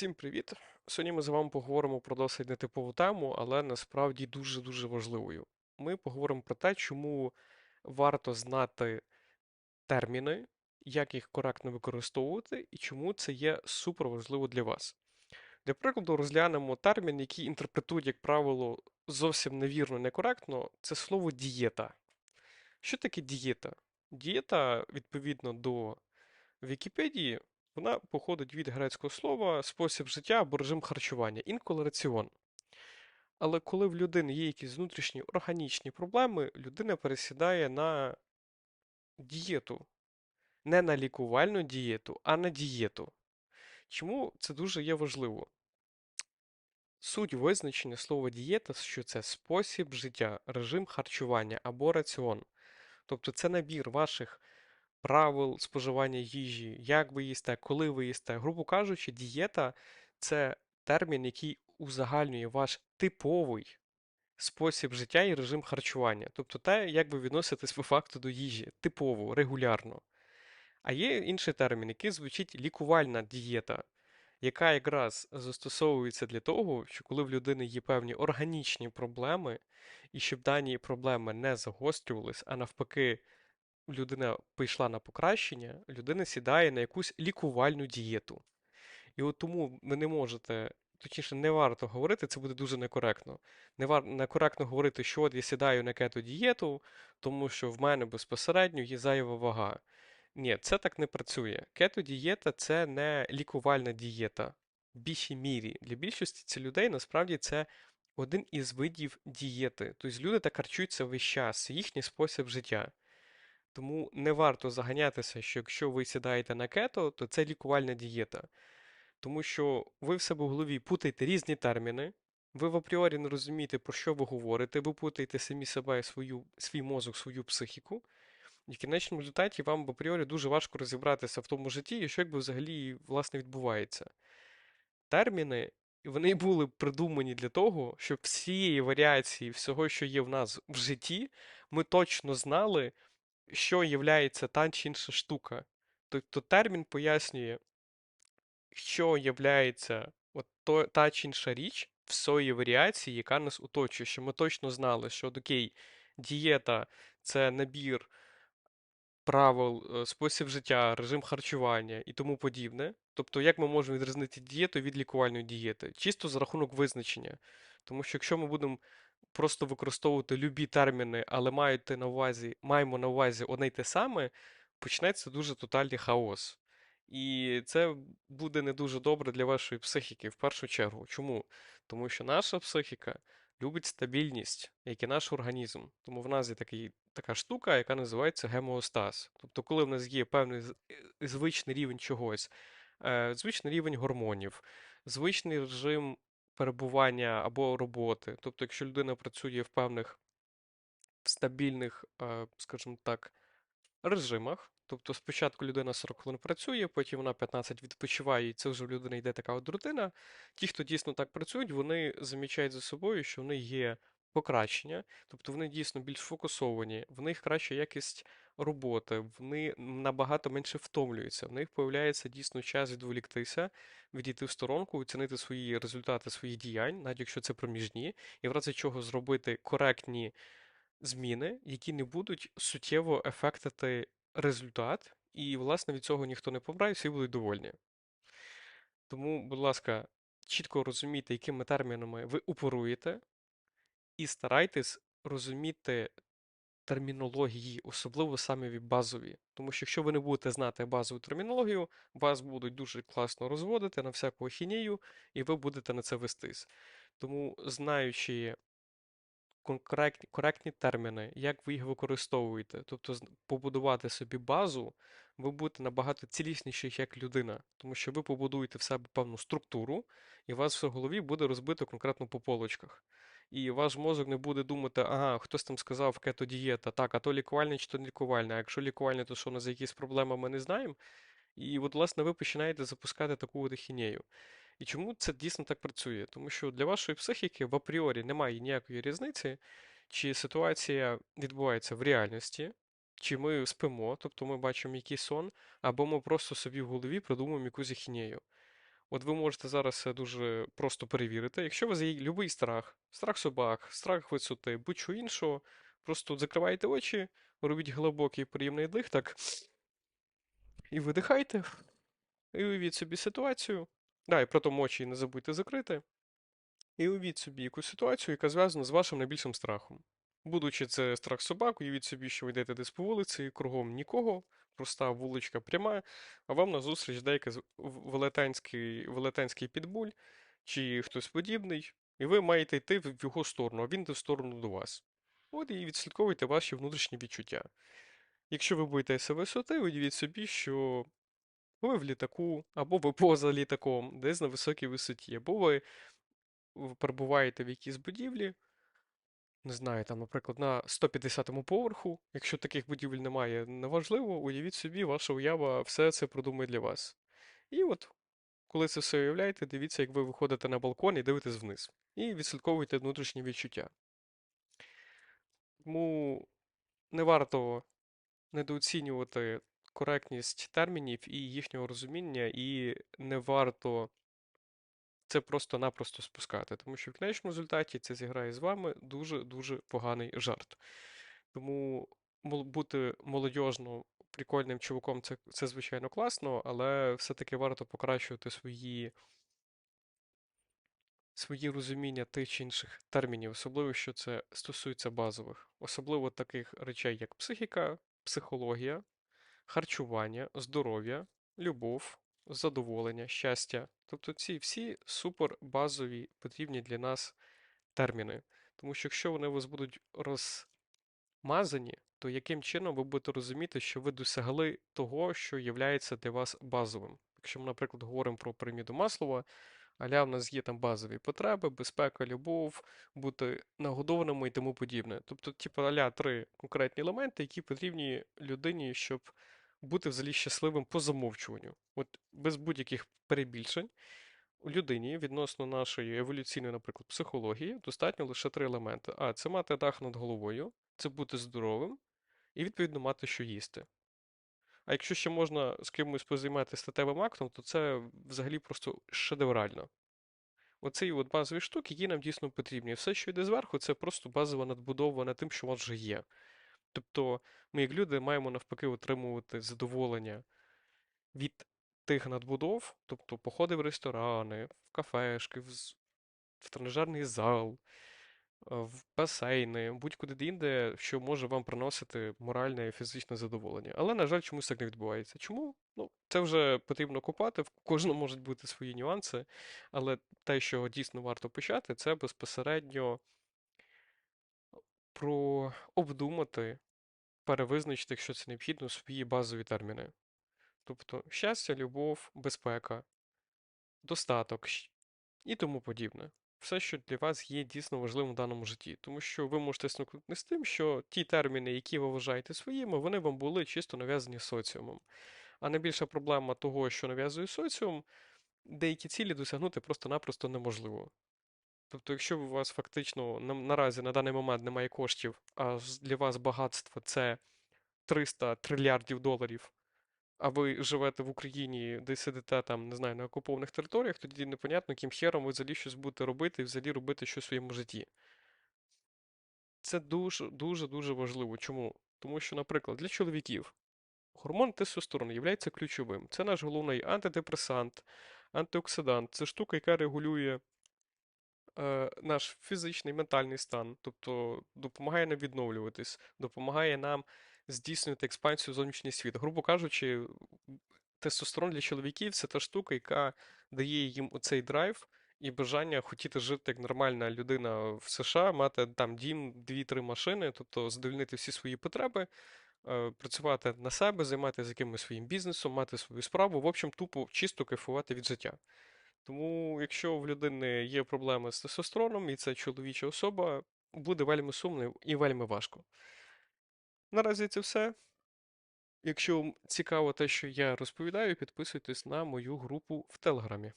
Всім привіт! Сьогодні ми з вами поговоримо про досить нетипову тему, але насправді дуже-дуже важливою. Ми поговоримо про те, чому варто знати терміни, як їх коректно використовувати, і чому це є супер важливо для вас. Для прикладу, розглянемо термін, який інтерпретують, як правило, зовсім невірно, некоректно, це слово дієта. Що таке дієта? Дієта, відповідно до Вікіпедії, вона походить від грецького слова спосіб життя або режим харчування, інколи раціон. Але коли в людини є якісь внутрішні органічні проблеми, людина пересідає на дієту. Не на лікувальну дієту, а на дієту. Чому це дуже є важливо? Суть визначення слова дієта, що це спосіб життя, режим харчування або раціон. Тобто це набір ваших правил споживання їжі, як ви їсте, коли ви їсте. Грубо кажучи, дієта це термін, який узагальнює ваш типовий спосіб життя і режим харчування. Тобто те, як ви відноситесь по факту до їжі, типово, регулярно. А є інший термін, який звучить лікувальна дієта, яка якраз застосовується для того, що коли в людини є певні органічні проблеми, і щоб дані проблеми не загострювались, а навпаки, людина пішла на покращення, людина сідає на якусь лікувальну дієту. І от тому ви не можете, точніше, не варто говорити, це буде дуже некоректно. Не вар... некоректно говорити, що от я сідаю на кето-дієту, тому що в мене безпосередньо є зайва вага. Ні, це так не працює. Кето-дієта це не лікувальна дієта в більшій мірі. Для більшості цих людей насправді це один із видів дієти. Тобто люди так харчуються весь час, їхній спосіб життя. Тому не варто заганятися, що якщо ви сідаєте на кето, то це лікувальна дієта. Тому що ви в себе в голові путаєте різні терміни, ви в апріорі не розумієте, про що ви говорите, ви путаєте самі себе, свою, свій мозок, свою психіку. І в кінечному результаті вам в апріорі дуже важко розібратися в тому житті, і що якби взагалі власне відбувається. Терміни, вони були придумані для того, щоб всієї варіації всього, що є в нас в житті, ми точно знали, що являється та чи інша штука. Тобто термін пояснює, що то, та чи інша річ в своїй варіації, яка нас оточує, що ми точно знали, що от, окей, дієта це набір правил, е, спосіб життя, режим харчування і тому подібне. Тобто, як ми можемо відрізнити дієту від лікувальної дієти? Чисто за рахунок визначення. Тому що якщо ми будемо просто використовувати любі терміни, але маєте на увазі, маємо на увазі одне й те саме, почнеться дуже тотальний хаос. І це буде не дуже добре для вашої психіки в першу чергу. Чому? Тому що наша психіка любить стабільність, як і наш організм. Тому в нас є такий, така штука, яка називається гемоостаз. Тобто, коли в нас є певний е, звичний рівень чогось, е, звичний рівень гормонів, звичний режим перебування або роботи. Тобто, якщо людина працює в певних в стабільних, е, скажімо так, режимах. Тобто спочатку людина 40 хвилин працює, потім вона 15 відпочиває, і це вже в людини йде така от рутина. Ті, хто дійсно так працюють, вони замічають за собою, що вони є покращення, тобто вони дійсно більш фокусовані, в них краща якість роботи, вони набагато менше втомлюються, в них появляється дійсно час відволіктися, відійти в сторонку, оцінити свої результати своїх діянь, навіть якщо це проміжні, і в разі чого зробити коректні зміни, які не будуть суттєво ефектити результат, і, власне, від цього ніхто не помре, і всі будуть довольні. Тому, будь ласка, чітко розумійте, якими термінами ви оперуєте, і старайтесь розуміти термінології, особливо самі базові. Тому що якщо ви не будете знати базову термінологію, вас будуть дуже класно розводити на всяку ахінею, і ви будете на це вестись. Тому, знаючи коректні терміни, як ви їх використовуєте. Тобто побудувати собі базу, ви будете набагато цілісніші як людина, тому що ви побудуєте в себе певну структуру, і у вас в голові буде розбито конкретно по полочках. І ваш мозок не буде думати, ага, хтось там сказав кето-дієта, так, а то лікувальне чи то не лікувальне, а якщо лікувальне, то що у нас якісь проблеми ми не знаємо. І от, власне, ви починаєте запускати таку от ахінею. І чому це дійсно так працює? Тому що для вашої психіки в апріорі немає ніякої різниці, чи ситуація відбувається в реальності, чи ми спимо, тобто ми бачимо якийсь сон, або ми просто собі в голові придумуємо якусь ахінею. От ви можете зараз це дуже просто перевірити. Якщо у вас є будь-який страх, страх собак, страх висоти, будь-що іншого, просто закривайте очі, робіть глибокий приємний дих, так, і видихайте, і уявіть собі ситуацію. Да, і при тому очі не забудьте закрити. І уявіть собі якусь ситуацію, яка зв'язана з вашим найбільшим страхом. Будучи це страх собак, уявіть собі, що ви йдете десь по вулиці, кругом нікого, проста вуличка пряма, а вам назустріч в- велетенський, велетенський підбуль чи хтось подібний, і ви маєте йти в його сторону, а він йде в сторону до вас. От і відслідковуйте ваші внутрішні відчуття. Якщо ви боїтеся висоти, уявіть собі, що ви в літаку, або ви поза літаком, десь на високій висоті, або ви перебуваєте в якійсь будівлі, не знаю, там, наприклад, на 150-му поверху, якщо таких будівель немає, неважливо, уявіть собі, ваша уява все це продумає для вас. І от, коли це все уявляєте, дивіться, як ви виходите на балкон і дивитесь вниз. І відслідковуйте внутрішні відчуття. Тому не варто недооцінювати коректність термінів і їхнього розуміння, і не варто це просто-напросто спускати, тому що в кінечному результаті це зіграє з вами дуже-дуже поганий жарт. Тому бути молодіжно прикольним чуваком це, це звичайно класно, але все-таки варто покращувати свої, свої розуміння тих чи інших термінів, особливо, якщо це стосується базових, особливо таких речей, як психіка, психологія, харчування, здоров'я, любов, задоволення, щастя. Тобто ці всі супер базові потрібні для нас терміни. Тому що якщо вони у вас будуть розмазані, то яким чином ви будете розуміти, що ви досягли того, що є для вас базовим? Якщо ми, наприклад, говоримо про піраміду Маслова, аля в нас є там базові потреби, безпека, любов, бути нагодованими і тому подібне. Тобто, типу, аля три конкретні елементи, які потрібні людині, щоб бути взагалі щасливим по замовчуванню. От без будь-яких перебільшень. У людині відносно нашої еволюційної, наприклад, психології, достатньо лише три елементи. А, це мати дах над головою, це бути здоровим і, відповідно, мати що їсти. А якщо ще можна з кимось позайматися статевим актом, то це взагалі просто шедеврально. Оці от базові штуки, які нам дійсно потрібні. Все, що йде зверху, це просто базова надбудова над тим, що у вас вже є. Тобто ми, як люди, маємо навпаки отримувати задоволення від тих надбудов, тобто походи в ресторани, в кафешки, в, в тренажерний зал, е, в басейни, будь-куди інде, що може вам приносити моральне і фізичне задоволення. Але, на жаль, чомусь так не відбувається. Чому? Ну, це вже потрібно купати, в кожному можуть бути свої нюанси, але те, що дійсно варто почати, це безпосередньо про обдумати, перевизначити, якщо це необхідно, свої базові терміни. Тобто щастя, любов, безпека, достаток і тому подібне. Все, що для вас є дійсно важливим в даному житті. Тому що ви можете стикнутися з тим, що ті терміни, які ви вважаєте своїми, вони вам були чисто нав'язані соціумом. А найбільша проблема того, що нав'язує соціум, деякі цілі досягнути просто-напросто неможливо. Тобто, якщо у вас фактично на- наразі на даний момент немає коштів, а для вас багатство це 300 трильярдів доларів, а ви живете в Україні, де сидите там, не знаю, на окупованих територіях, тоді непонятно, яким хером ви взагалі щось будете робити і взагалі робити щось в своєму житті. Це дуже, дуже, важливо. Чому? Тому що, наприклад, для чоловіків гормон тестостерону є ключовим. Це наш головний антидепресант, антиоксидант. Це штука, яка регулює наш фізичний, ментальний стан, тобто допомагає нам відновлюватись, допомагає нам здійснювати експансію в зовнішній світ. Грубо кажучи, тестостерон для чоловіків це та штука, яка дає їм оцей драйв і бажання хотіти жити як нормальна людина в США, мати там дім, дві-три машини, тобто задовольнити всі свої потреби. е, Працювати на себе, займатися якимось своїм бізнесом, мати свою справу, в общем, тупо чисто кайфувати від життя. Тому, якщо в людини є проблеми з тестостероном, і це чоловіча особа, буде вельми сумно і вельми важко. Наразі це все. Якщо вам цікаво те, що я розповідаю, підписуйтесь на мою групу в Телеграмі.